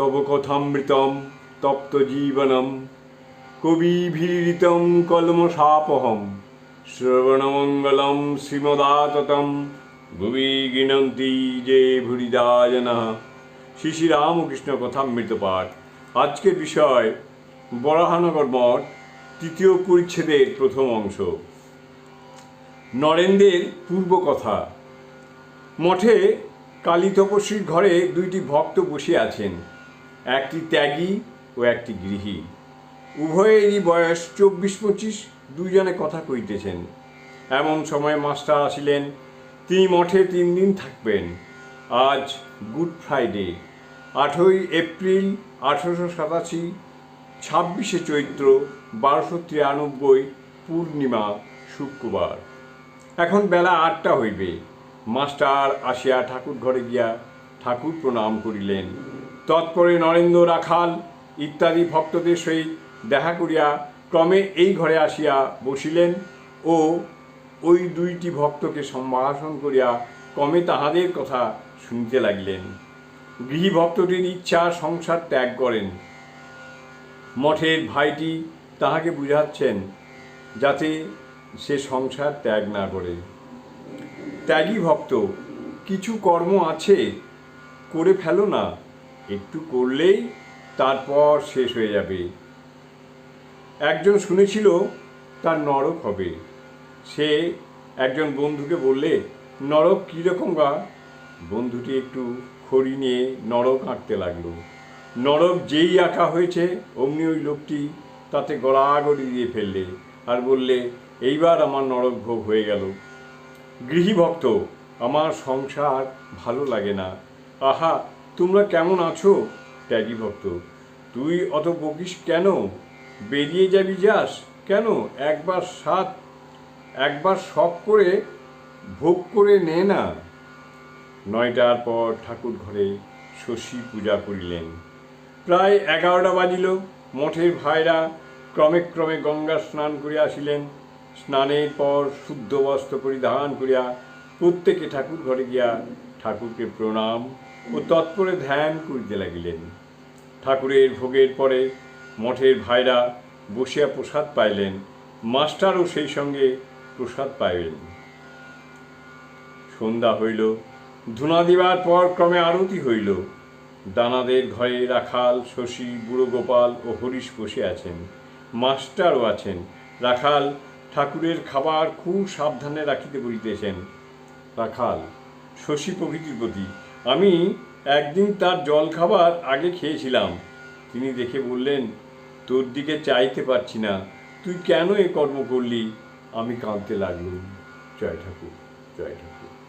তব কথামৃতম তপ্ত জীবনম কবিভীরিতম কলমশাপহম শ্রবণমঙ্গলম শ্রীমদাততম ভুবি গিণন্তি যে ভুরিদা জনা শ্রী শ্রী রামকৃষ্ণ কথামৃত পাঠ আজকের বিষয় বরাহানগর মঠ, তৃতীয় পরিচ্ছেদের প্রথম অংশ। নরেন্দ্রের পূর্ব কথা মঠে কালী তপস্বীর ঘরে দুইটি ভক্ত বসে আছেন। একটি ত্যাগী ও একটি গৃহী। উভয়েরই বয়স চব্বিশ পঁচিশ দুইজনে কথা কইতেছেন। এমন সময় মাস্টার আসিলেন, তিনি মঠে তিন দিন থাকবেন। আজ গুড ফ্রাইডে আঠই এপ্রিল আঠেরোশো সাতাশি, ছাব্বিশে চৈত্র বারোশো তিরানব্বই, পূর্ণিমা, শুক্রবার। এখন বেলা আটটা হইবে। মাস্টার আসিয়া ঠাকুর ঘরে গিয়া ঠাকুর প্রণাম করিলেন। তৎপরে নরেন্দ্র, রাখাল ইত্যাদি ভক্তদের সহিত দেখা করিয়া ক্রমে এই ঘরে আসিয়া বসিলেন ও ওই দুইটি ভক্তকে সম্ভাষণ করিয়া ক্রমে তাহাদের কথা শুনিতে লাগিলেন। গৃহী ভক্তটির ইচ্ছা সংসার ত্যাগ করেন। মঠের ভাইটি তাহাকে বুঝাচ্ছেন যাতে সে সংসার ত্যাগ না করে। ত্যাগী ভক্ত, কিছু কর্ম আছে? করে ফেলো না। একটু করলেই তারপর শেষ হয়ে যাবে। একজন শুনেছিল তার নরক হবে। সে একজন বন্ধুকে বললে, নরক কীরকম গা? বন্ধুটি একটু খড়ি নিয়ে নরক আঁকতে লাগল। নরক যেই আঁকা হয়েছে, অমনি ওই লোকটি তাতে গড়াগড়ি দিয়ে ফেললে আর বললে, এইবার আমার নরক ভোগ হয়ে গেল। গৃহী ভক্ত, আমার সংসার ভালো লাগে না। আহা তোমরা কেমন আছো? ত্যাগী ভক্ত, তুই অত বকিস কেন? বেরিয়ে যাবি যাস কেন? একবার সাত, একবার শখ করে, ভোগ করে নে না। নয়টার পর ঠাকুর ঘরে শশী পূজা করিলেন। প্রায় এগারোটা বাজিল। মঠের ভাইরা ক্রমে ক্রমে গঙ্গা স্নান করিয়া আসিলেন। স্নানের পর শুদ্ধ বস্ত্র পরিধান করিয়া প্রত্যেকে ঠাকুর ঘরে গিয়া ঠাকুরকে প্রণাম ও তৎপরে ধ্যান করিতে লাগিলেন। ঠাকুরের ভোগের পরে মঠের ভাইরা বসিয়া প্রসাদ পাইলেন মাস্টারও সেই সঙ্গে প্রসাদ পাইলেন। সন্ধ্যা হইল, ধুনা দিবার পর ক্রমে আরতি হইল। দানাদের ঘরে রাখাল, শশী, বুড়ো গোপাল ও হরিশ বসে আছেন, মাস্টারও আছেন। রাখাল, ঠাকুরের খাবার খুব সাবধানে রাখিতে বলিতেছেন। রাখাল, শশী প্রভৃতির প্রতি আমি একদিন তার জল খাবার আগে খেয়েছিলাম। তিনি দেখে বললেন, তোর দিকে চাইতে পারছি না। তুই কেন এ কর্ম করলি? আমি কাঁদতে লাগলুম। জয় ঠাকুর জয় ঠাকুর।